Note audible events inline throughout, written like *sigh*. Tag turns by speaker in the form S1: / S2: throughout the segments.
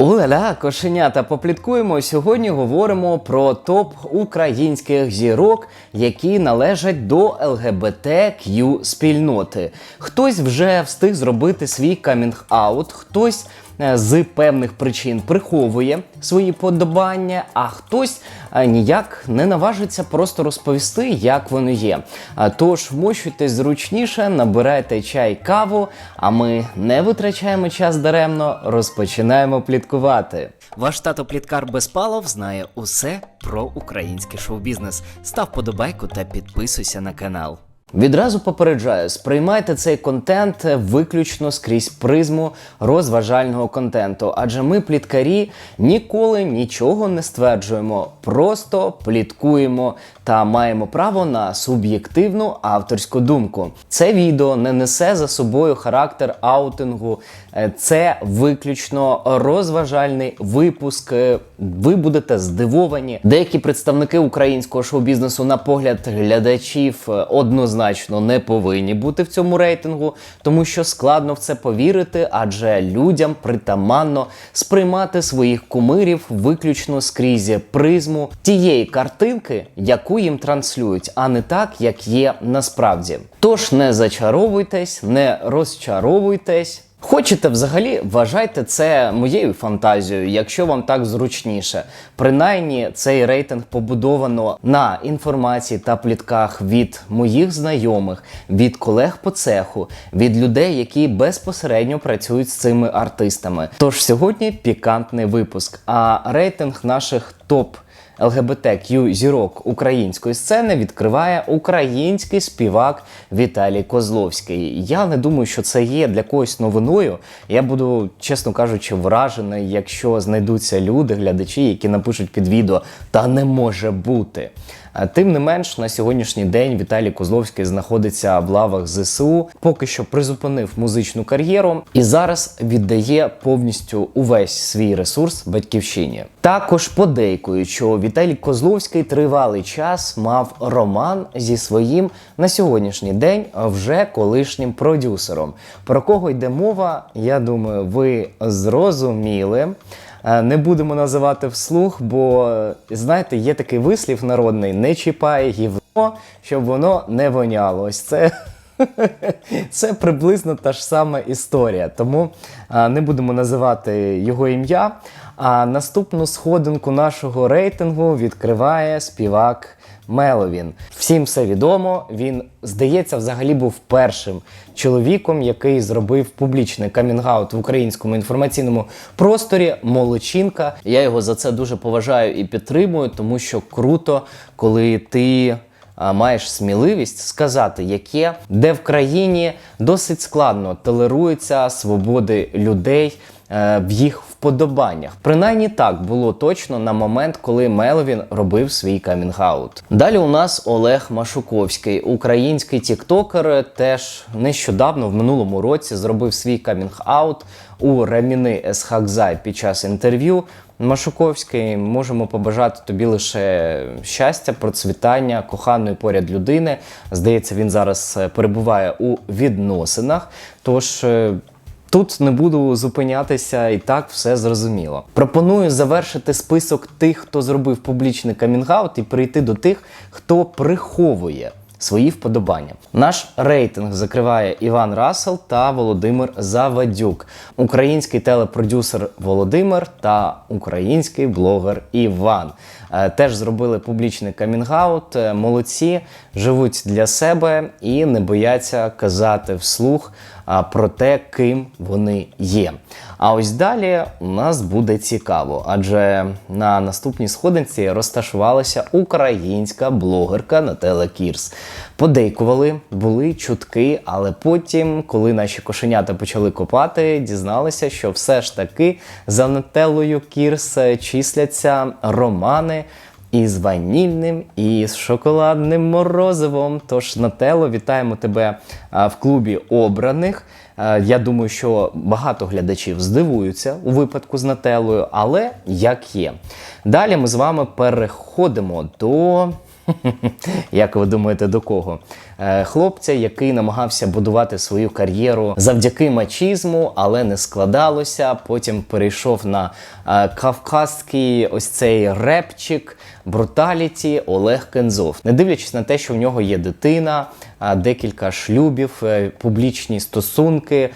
S1: Оля, кошенята, попліткуємо. Сьогодні говоримо про топ українських зірок, які належать до ЛГБТК спільноти. Хтось вже встиг зробити свій камінг-аут, хтось з певних причин приховує свої подобання, а хтось е, ніяк не наважиться просто розповісти, як воно є. А Тож вмощуйтесь зручніше, набирайте чай, каву, а ми не витрачаємо час даремно, розпочинаємо пліткувати. Ваш тато Пліткар Безпалов знає усе про український шоу-бізнес. Став подобайку та підписуйся на канал. Відразу попереджаю, сприймайте цей контент виключно скрізь призму розважального контенту, адже ми, пліткарі, ніколи нічого не стверджуємо, просто пліткуємо та маємо право на суб'єктивну авторську думку. Це відео не несе за собою характер аутингу, Е, це виключно розважальний випуск. Е, Ви будете здивовані. Деякі представники українського шоу-бізнесу, на погляд глядачів, е, однозначно не повинні бути в цьому рейтингу, тому що складно в це повірити, адже людям притаманно сприймати своїх кумирів виключно скрізь призму тієї картинки, яку їм транслюють, а не так, як є насправді. Тож не зачаровуйтесь, не розчаровуйтесь. Хочете взагалі, вважайте це моєю фантазією, якщо вам так зручніше. Принаймні, цей рейтинг побудовано на інформації та плітках від моїх знайомих, від колег по цеху, від людей, які безпосередньо працюють з цими артистами. Тож сьогодні пікантний випуск. А рейтинг наших топ. ЛГБТQ зірок української сцени відкриває український співак Віталій Козловський. Я не думаю, що це є для когось новиною. Я буду, чесно кажучи, вражений, якщо знайдуться люди, глядачі, які напишуть під відео, та не може бути. А Тим не менш, на сьогоднішній день Віталій Козловський знаходиться в лавах ЗСУ, поки що призупинив музичну кар'єру і зараз віддає повністю увесь свій ресурс батьківщині. Також подейкують, що Віталій Козловський тривалий час мав роман зі своїм на сьогоднішній день вже колишнім продюсером. Про кого йде мова? Я думаю, ви зрозуміли. Е, Не будемо називати вслух, бо е, знаєте, є такий вислів народний: не чіпай гівно, щоб воно не воняло. Ось це. *laughs* Це приблизно та ж сама історія, тому а, не будемо називати його ім'я. А наступну сходинку нашого рейтингу відкриває співак Меловін. Всім все відомо. Він, здається, взагалі був першим чоловіком, який зробив публічний камінгаут в українському інформаційному просторі. Молодчинка. Я його за це дуже поважаю і підтримую, тому що круто, коли ти маєш сміливість сказати, яке, де в країні досить складно толеруються свободи людей е, в їх вподобаннях. Принаймні так було точно на момент, коли Меловін робив свій камінг-аут. Далі у нас Олег Машуковський, український тіктокер, теж нещодавно в минулому році зробив свій камінг-аут у Раміни Есхакзай під час інтерв'ю. Машуковський, можемо побажати тобі лише щастя, процвітання, коханої поряд людини. Здається, він зараз е, перебуває у відносинах. Тож. Тут не буду зупинятися, і так все зрозуміло. Пропоную завершити список тих, хто зробив публічний камінгаут, і перейти до тих, хто приховує свої вподобання. Наш рейтинг закриває Іван Расел та Володимир Завадюк, український телепродюсер Володимир та український блогер Іван. Е, Теж зробили публічний камінгаут. Е, Молодці, живуть для себе і не бояться казати вслух про те, ким вони є. А ось далі у нас буде цікаво, адже на наступній сходинці розташувалася українська блогерка Нателла Кірс. Подейкували, були чутки, але потім, коли наші кошенята почали копати, дізналися, що все ж таки за Нателлою Кірс числяться романи. І з ванільним, і з шоколадним морозивом. Тож, Нателло, вітаємо тебе в клубі обраних. Я думаю, що багато глядачів здивуються у випадку з Нателлою, але як є. Далі ми з вами переходимо до Як ви думаєте, до кого? Е, Хлопця, який намагався будувати свою кар'єру завдяки мачізму, але не складалося. Потім перейшов на е, кавказький ось цей репчик, бруталіті Олег Кензов. Не дивлячись на те, що в нього є дитина, декілька шлюбів, е, публічні стосунки.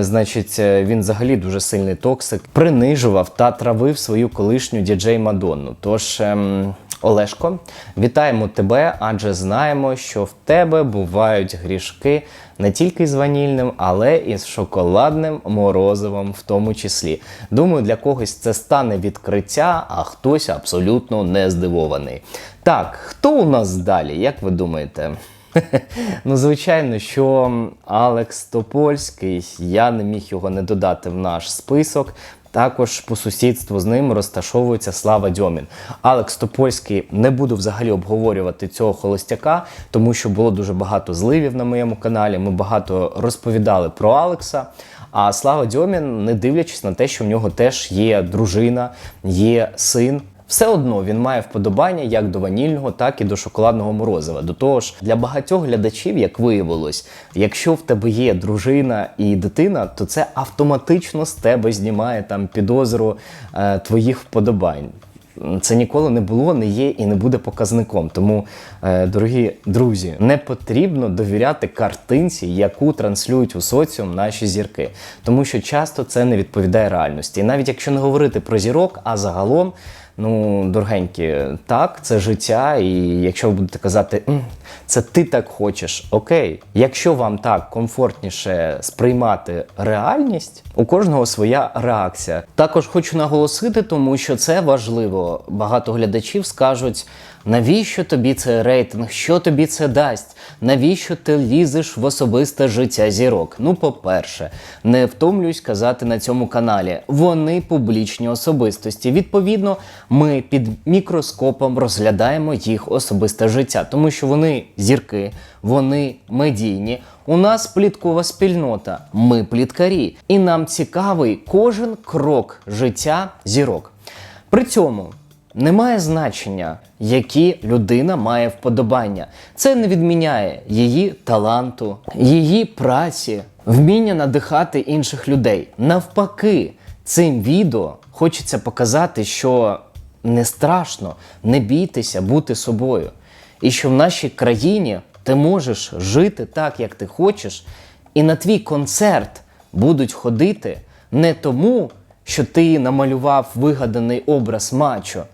S1: Значить, він взагалі дуже сильний токсик, принижував та травив свою колишню діджей Мадонну. Тож. ем, Олешко, вітаємо тебе, адже знаємо, що в тебе бувають грішки не тільки з ванільним, але і з шоколадним морозивом, в тому числі. Думаю, для когось це стане відкриття, а хтось абсолютно не здивований. Так, хто у нас далі? Як ви думаєте? *laughs* Ну, звичайно, що Алекс Топольський, я не міг його не додати в наш список. Також по сусідству з ним розташовується Слава Дьомін. Алекс Топольський не буду взагалі обговорювати цього холостяка, тому що було дуже багато зливів на моєму каналі. Ми багато розповідали про Алекса. А Слава Дьомін, не дивлячись на те, що в нього теж є дружина, є син. Все одно він має вподобання як до ванільного, так і до шоколадного морозива. До того ж, для багатьох глядачів, як виявилось, якщо в тебе є дружина і дитина, то це автоматично з тебе знімає там підозру е, твоїх вподобань. Це ніколи не було, не є і не буде показником. Тому, е, дорогі друзі, не потрібно довіряти картинці, яку транслюють у соціум наші зірки, тому що часто це не відповідає реальності. І навіть якщо не говорити про зірок, а загалом. Ну, дорогенькі, так, це життя, і якщо ви будете казати, це ти так хочеш, окей. Якщо вам так комфортніше сприймати реальність, у кожного своя реакція. Також хочу наголосити, тому що це важливо. Багато глядачів скажуть, навіщо тобі це рейтинг, що тобі це дасть, навіщо ти лізеш в особисте життя зірок. Ну, по-перше, не втомлююсь казати на цьому каналі. Вони публічні особистості. Відповідно, ми під мікроскопом розглядаємо їх особисте життя, тому що вони зірки, вони медійні. У нас пліткова спільнота, ми пліткарі, і нам цікавий кожен крок життя зірок. При цьому немає значення, які людина має вподобання. Це не відміняє її таланту, її праці, вміння надихати інших людей. Навпаки, цим відео хочеться показати, що не страшно, не бійтеся бути собою. І що в нашій країні ти можеш жити так, як ти хочеш, і на твій концерт будуть ходити не тому, що ти намалював вигаданий образ мачо,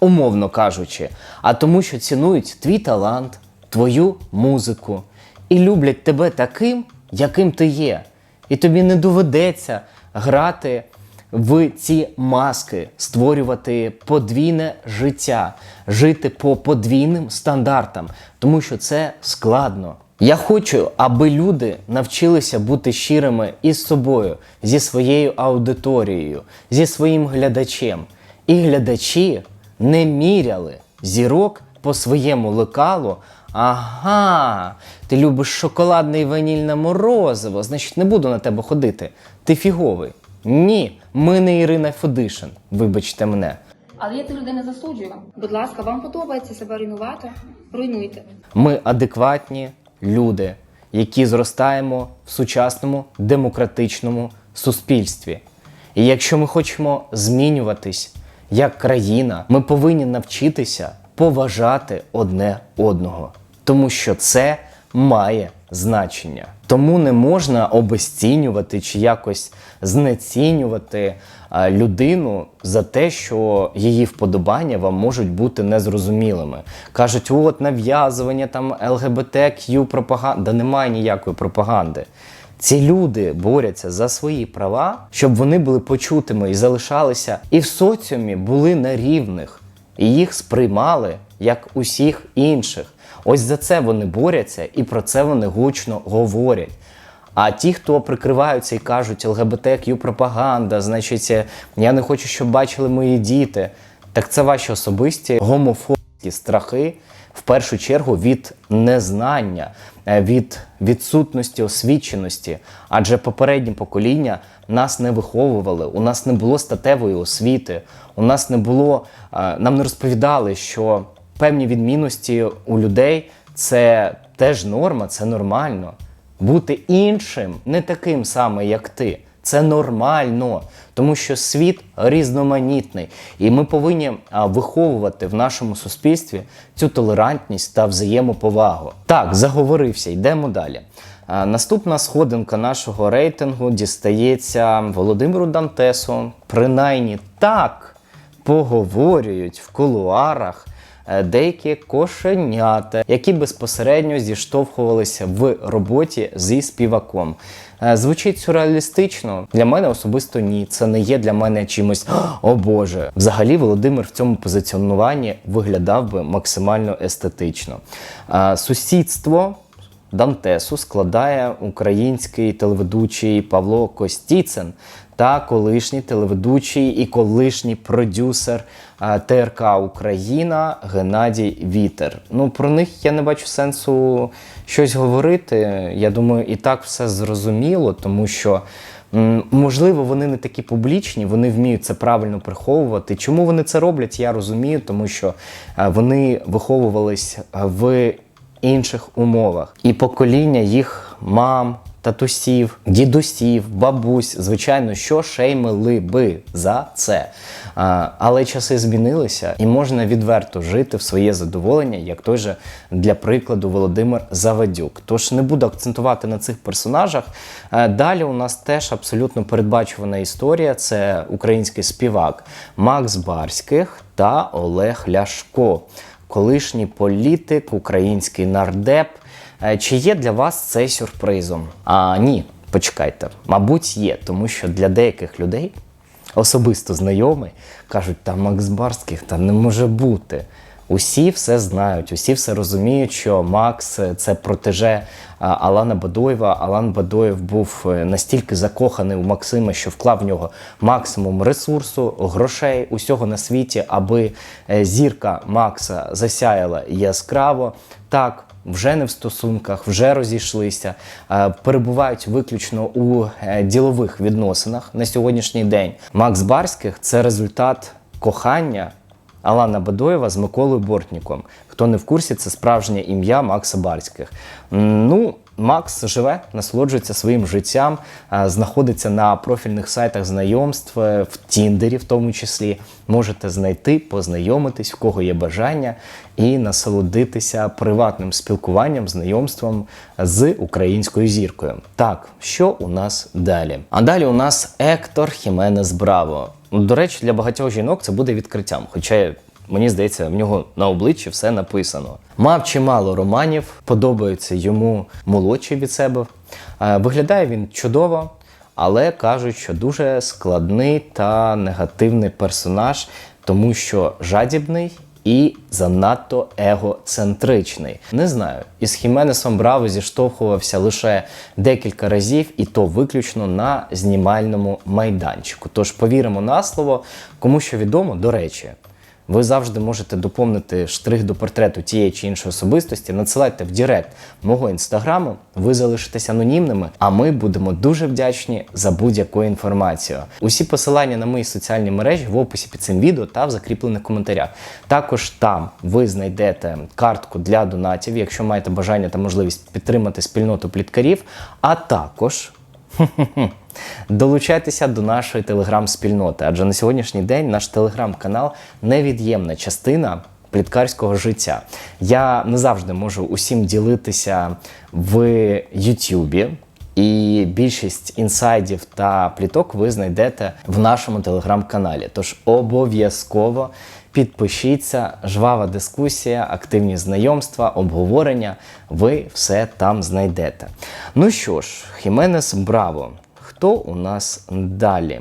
S1: умовно кажучи, а тому, що цінують твій талант, твою музику і люблять тебе таким, яким ти є. І тобі не доведеться грати в ці маски, створювати подвійне життя, жити по подвійним стандартам, тому що це складно. Я хочу, аби люди навчилися бути щирими із собою, зі своєю аудиторією, зі своїм глядачем. І глядачі не міряли зірок по своєму лекалу. Ага, ти любиш шоколадне і ванільне морозиво, значить не буду на тебе ходити. Ти фіговий. Ні, ми не Ірина Федишин, вибачте мене.
S2: Але я тих людей не засуджую. Будь ласка, вам подобається себе руйнувати? Руйнуйте.
S1: Ми адекватні люди, які зростаємо в сучасному демократичному суспільстві. І якщо ми хочемо змінюватись як країна, ми повинні навчитися поважати одне одного, тому що це має значення. Тому не можна обесцінювати чи якось знецінювати людину за те, що її вподобання вам можуть бути незрозумілими. Кажуть, от нав'язування там ЛГБТQ пропаганда. Да немає ніякої пропаганди. Ці люди борються за свої права, щоб вони були почутими і залишалися, і в соціумі були на рівних, і їх сприймали як усіх інших. Ось за це вони борються і про це вони гучно говорять. А ті, хто прикриваються і кажуть ЛГБТQ пропаганда, значить, е, я не хочу, щоб бачили мої діти. Так це ваші особисті гомофобські страхи, в першу чергу від незнання, е, від відсутності освіченості. Адже попередні покоління нас не виховували, у нас не було статевої освіти, у нас не було, е, нам не розповідали, що певні відмінності у людей це теж норма, це нормально. Бути іншим, не таким саме, як ти. Це нормально, тому що світ різноманітний, і ми повинні виховувати в нашому суспільстві цю толерантність та взаємоповагу. Так, заговорився, йдемо далі. Наступна сходинка нашого рейтингу дістається Володимиру Дантесу. Принаймні так поговорюють в кулуарах деякі кошенята, які безпосередньо зіштовхувалися в роботі зі співаком. Е, Звучить сюрреалістично. Для мене особисто ні. Це не є для мене чимось о Боже. Взагалі, Володимир в цьому позиціонуванні виглядав би максимально естетично. Е, Сусідство Дантесу складає український телеведучий Павло Костіцин та колишній телеведучий і колишній продюсер е, ТРК Україна Геннадій Вітер. Ну про них я не бачу сенсу щось говорити. Я думаю, і так все зрозуміло, тому що. Можливо, вони не такі публічні, вони вміють це правильно приховувати. Чому вони це роблять, я розумію, тому що е, вони виховувались в інших умовах. І покоління їх мам, татусів, дідусів, бабусь, звичайно, що шеймили би за це. А, але часи змінилися, і можна відверто жити в своє задоволення, як той же для прикладу Володимир Завадюк. Тож не буду акцентувати на цих персонажах. Е, Далі у нас теж абсолютно передбачувана історія. Це український співак Макс Барських та Олег Ляшко колишній політик, український нардеп. Е, Чи є для вас це сюрпризом? А ні, почекайте, мабуть, є, тому що для деяких людей, особисто знайомі, кажуть, та Макс Барських та не може бути. Усі все знають, усі все розуміють, що Макс е, це протеже Алана Бадоєва. Алан Бадоєв був е, настільки закоханий у Максима, що вклав в нього максимум ресурсу, грошей, усього на світі, аби е, зірка Макса засяяла яскраво. Так, вже не в стосунках, вже розійшлися, перебувають виключно у е, ділових відносинах на сьогоднішній день. Макс Барських це результат кохання. Алана Бадоєва з Миколою Бортніком. Хто не в курсі, це справжнє ім'я Макса Барських. Ну, Макс живе, насолоджується своїм життям, знаходиться на профільних сайтах знайомств, е, в Тіндері, в тому числі. Можете знайти, познайомитись, в кого є бажання, і насолодитися приватним спілкуванням, знайомством з українською зіркою. Так, що у нас далі? А далі у нас Ектор Хіменес Браво. До речі, для багатьох жінок це буде відкриттям. Хоча мені здається, в нього на обличчі все написано. Мав чимало романів, подобаються йому молодші від себе. Е, Виглядає він чудово, але кажуть, що дуже складний та негативний персонаж, тому що жадібний. І занадто егоцентричний. Не знаю, із Хіменесом Браво зіштовхувався лише декілька разів, і то виключно на знімальному майданчику. Тож повіримо на слово, кому що відомо, до речі. Ви завжди можете доповнити штрих до портрету тієї чи іншої особистості. Надсилайте в Директ мого інстаграму, ви залишитесь анонімними, а ми будемо дуже вдячні за будь-яку інформацію. Усі посилання на мої соціальні мережі в описі під цим відео та в закріплених коментарях. Також там ви знайдете картку для донатів, якщо маєте бажання та можливість підтримати спільноту пліткарів, а також. *laughs* Долучайтеся до нашої телеграм-спільноти, адже на сьогоднішній день наш телеграм-канал невід'ємна частина пліткарського життя. Я не завжди можу усім ділитися в Ютубі. І більшість інсайдів та пліток ви знайдете в нашому телеграм-каналі. Тож обов'язково підпишіться, жвава дискусія, активні знайомства, обговорення. Ви все там знайдете. Ну що ж, Хіменес Браво. Хто у нас далі?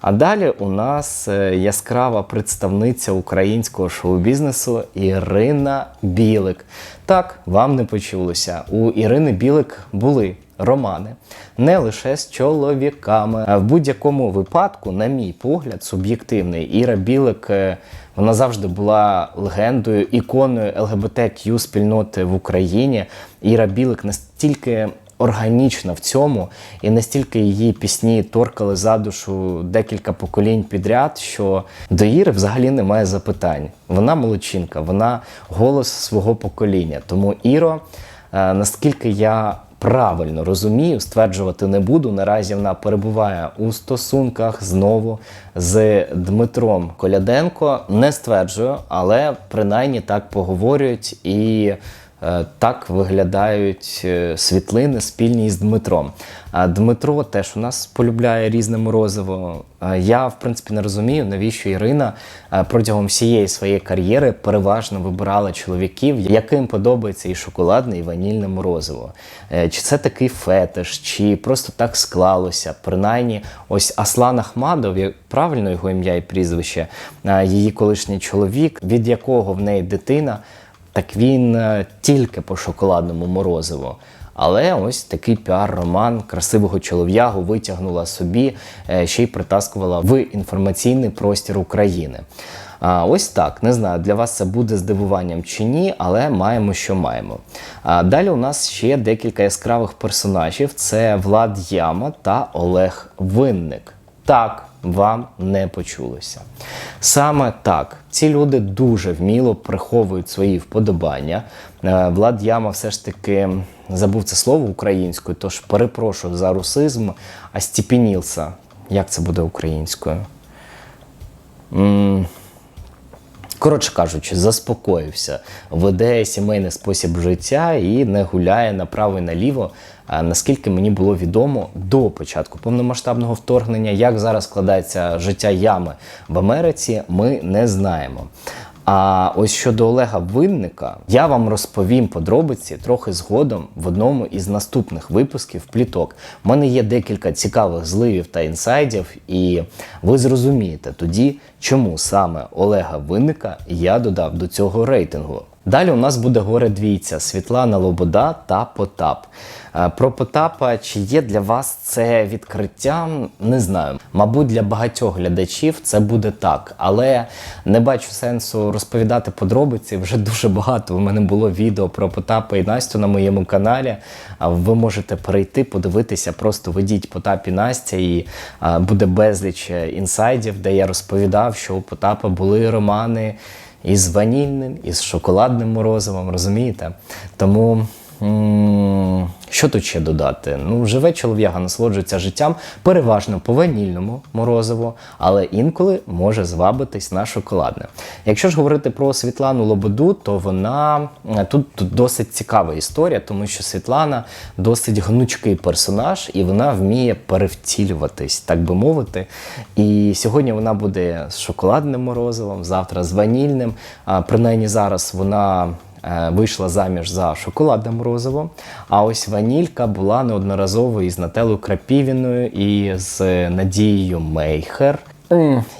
S1: А далі у нас е, яскрава представниця українського шоу-бізнесу Ірина Білик. Так, вам не почулося. У Ірини Білик були романи не лише з чоловіками. А в будь-якому випадку, на мій погляд, суб'єктивний, Іра Білик. е, Вона завжди була легендою, іконою ЛГБТQ спільноти в Україні. Іра Білик настільки органічна в цьому, і настільки її пісні торкали за душу декілька поколінь підряд, що до Іри взагалі немає запитань. Вона молодчинка, вона голос свого покоління. Тому Іро, е, наскільки я правильно розумію, стверджувати не буду. Наразі вона перебуває у стосунках знову з Дмитром Коляденко. Не стверджую, але принаймні так поговорюють і. Е, Так виглядають е, світлини спільні з Дмитром. Дмитро теж у нас полюбляє різне морозиво. Я, в принципі, не розумію, навіщо Ірина е, протягом всієї своєї кар'єри переважно вибирала чоловіків, яким подобається і шоколадне, і ванільне морозиво. Е, Чи це такий фетиш, чи просто так склалося. Принаймні, ось Аслан Ахмадов, правильно його ім'я і прізвище, е, її колишній чоловік, від якого в неї дитина, так він е, тільки по шоколадному морозиву. Але ось такий піар-роман красивого чолов'ягу витягнула собі, е, ще й притаскувала в інформаційний простір України. А, ось так. Не знаю, для вас це буде здивуванням чи ні, але маємо, що маємо. А, далі у нас ще декілька яскравих персонажів: це Влад Яма та Олег Винник. Так, вам не почулося. Саме так, ці люди дуже вміло приховують свої вподобання. Е, Влад Яма все ж таки забув це слово українською, тож перепрошую за русизм, а стіпінілся. Як це буде українською? Коротше кажучи, заспокоївся, веде сімейний спосіб життя і не гуляє направо і наліво. Наскільки мені було відомо до початку повномасштабного вторгнення, як зараз складається життя ями в Америці, ми не знаємо. А ось щодо Олега Винника, я вам розповім подробиці трохи згодом в одному із наступних випусків пліток. У мене є декілька цікавих зливів та інсайдів, і ви зрозумієте тоді, чому саме Олега Винника я додав до цього рейтингу. Далі у нас буде горе двійця Світлана Лобода та Потап. Е, Про Потапа чи є для вас це відкриттям? Не знаю. Мабуть, для багатьох глядачів це буде так, але не бачу сенсу розповідати подробиці. Вже дуже багато. У мене було відео про Потапа і Настю на моєму каналі. Ви можете перейти, подивитися, просто ведіть Потап і Настя, і буде безліч е, інсайдів, де я розповідав, що у Потапа були романи із ванільним, і з шоколадним морозивом, розумієте? Тому. Що тут ще додати? Ну, живе чолов'яга насолоджується життям переважно по ванільному морозиву, але інколи може звабитись на шоколадне. Якщо ж говорити про Світлану Лободу, то вона е, тут, тут досить цікава історія, тому що Світлана досить гнучкий персонаж, і вона вміє перевтілюватись, так би мовити. І сьогодні вона буде з шоколадним морозивом, завтра з ванільним. Принаймні зараз вона вийшла заміж за шоколадне морозиво. А ось ванілька була неодноразово із Нателою Крапівіною і з Надією Мейхер.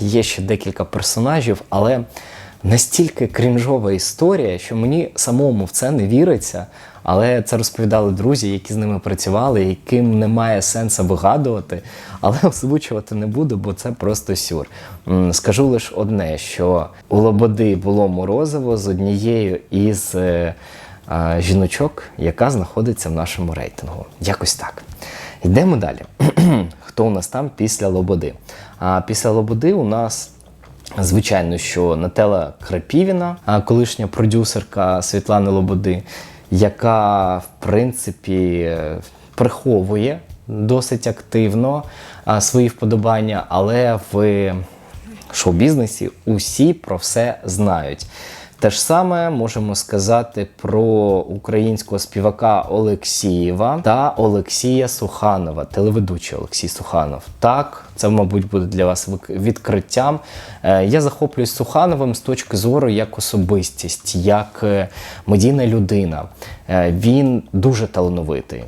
S1: Є ще декілька персонажів, але настільки крінжова історія, що мені самому в це не віриться. Але це розповідали друзі, які з ними працювали, яким немає сенсу вигадувати, але *laughs* озвучувати не буду, бо це просто сюр. Скажу лише одне: що у Лободи було морозиво з однією із е, е, жіночок, яка знаходиться в нашому рейтингу. Якось так. Йдемо далі. *clears throat* Хто у нас там після Лободи? А після Лободи у нас. Звичайно, що Нателла Крапівіна, колишня продюсерка Світлани Лободи, яка в принципі приховує досить активно свої вподобання, але в шоу-бізнесі усі про все знають. Те ж саме можемо сказати про українського співака Олексієва та Олексія Суханова, телеведучий Олексій Суханов. Так, це, мабуть, буде для вас відкриттям. Е, Я захоплююсь Сухановим з точки зору як особистість, як е, медійна людина. Е, Він дуже талановитий.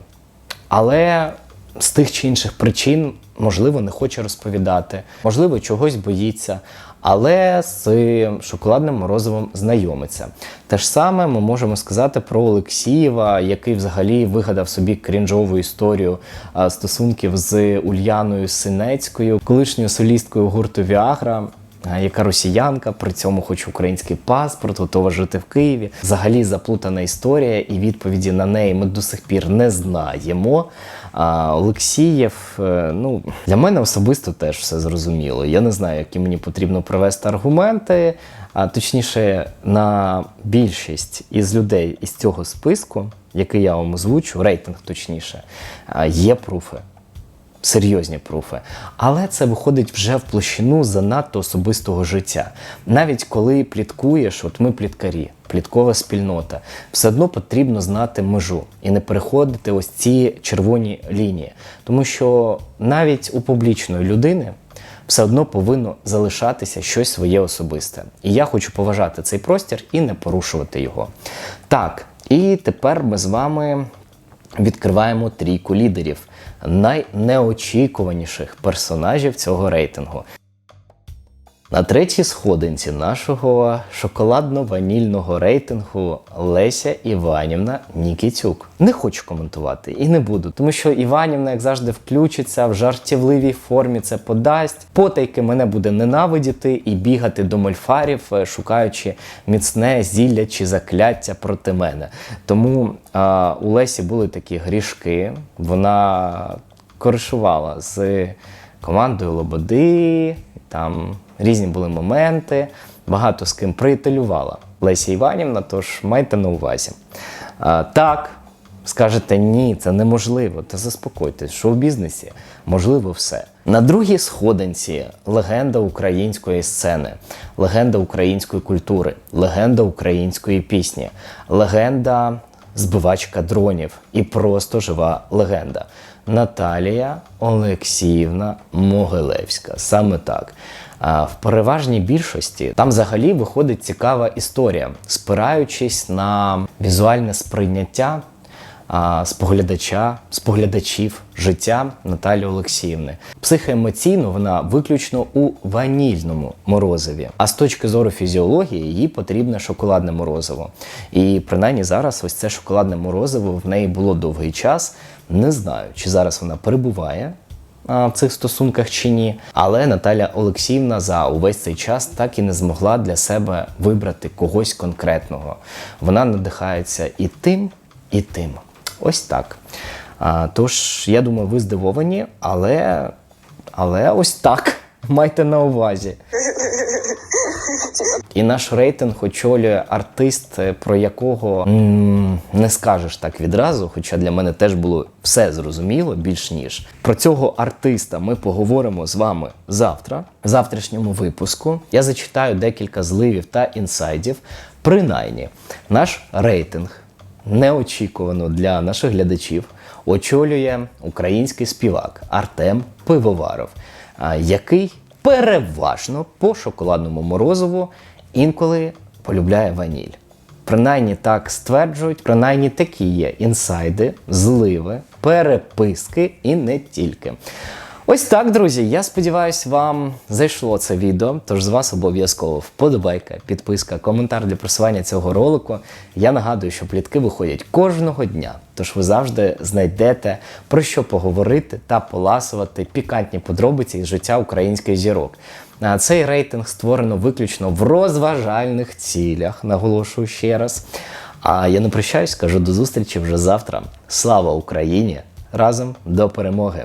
S1: Але з тих чи інших причин, можливо, не хоче розповідати, можливо, чогось боїться, але з шоколадним морозивом знайомиться. Те ж саме ми можемо сказати про Олексієва, який взагалі вигадав собі крінжову історію стосунків з Ульяною Синецькою, колишньою солісткою гурту Віагра. яка росіянка, при цьому хоче український паспорт, готова жити в Києві. Взагалі заплутана історія, і відповіді на неї ми до сих пір не знаємо. А Олексієв, е, ну для мене особисто теж все зрозуміло. Я не знаю, які мені потрібно привести аргументи. А точніше, на більшість із людей із цього списку, який я вам озвучу, рейтинг точніше, є пруфи серйозні пруфи. Але це виходить вже в площину занадто особистого життя. Навіть коли пліткуєш, от ми пліткарі, пліткова спільнота, все одно потрібно знати межу і не переходити ось ці червоні лінії. Тому що навіть у публічної людини. Все одно повинно залишатися щось своє особисте. І я хочу поважати цей простір і не порушувати його. Так, і тепер ми з вами відкриваємо трійку лідерів найнеочікуваніших персонажів цього рейтингу. На третій сходинці нашого шоколадно-ванільного рейтингу Леся Іванівна Нікітюк. Не хочу коментувати і не буду, тому що Іванівна, як завжди, включиться в жартівливій формі це подасть. Потайки мене буде ненавидіти і бігати до мольфарів, е, шукаючи міцне зілля чи закляття проти мене. Тому а, у Лесі були такі грішки. Вона коришувала з командою Лободи, там різні були моменти, багато з ким приятелювала Леся Іванівна, тож майте на увазі. А, так, скажете, ні, це неможливо. Та заспокойтесь, що в бізнесі можливо все. На другій сходинці легенда української сцени, легенда української культури, легенда української пісні, легенда збивачка дронів і просто жива легенда. Наталія Олексіївна Могилевська. Саме так. В переважній більшості там взагалі виходить цікава історія, спираючись на візуальне сприйняття споглядача, споглядачів життя Наталії Олексіївни. Психоемоційно вона виключно у ванільному морозиві. А з точки зору фізіології їй потрібне шоколадне морозиво. І принаймні зараз ось це шоколадне морозиво в неї було довгий час. Не знаю, чи зараз вона перебуває в цих стосунках чи ні. Але Наталя Олексіївна за увесь цей час так і не змогла для себе вибрати когось конкретного. Вона надихається і тим, і тим. Ось так. Тож, я думаю, ви здивовані, але, але ось так. *laughs* Майте на увазі. І наш рейтинг очолює артист, е, про якого не скажеш так відразу, хоча для мене теж було все зрозуміло більш ніж. Про цього артиста ми поговоримо з вами завтра, в завтрашньому випуску. Я зачитаю декілька зливів та інсайдів. Принаймні, наш рейтинг неочікувано для наших глядачів очолює український співак Артем Пивоваров, який переважно по шоколадному морозиву інколи полюбляє ваніль. Принаймні так стверджують, принаймні такі є інсайди, зливи, переписки і не тільки. Ось так, друзі. Я сподіваюся, вам зайшло це відео. Тож з вас обов'язково вподобайка, підписка, коментар для просування цього ролику. Я нагадую, що плітки виходять кожного дня. Тож ви завжди знайдете про що поговорити та поласувати пікантні подробиці із життя українських зірок. А Цей рейтинг створено виключно в розважальних цілях, наголошую ще раз. А я не прощаюсь, кажу до зустрічі вже завтра. Слава Україні! Разом до перемоги!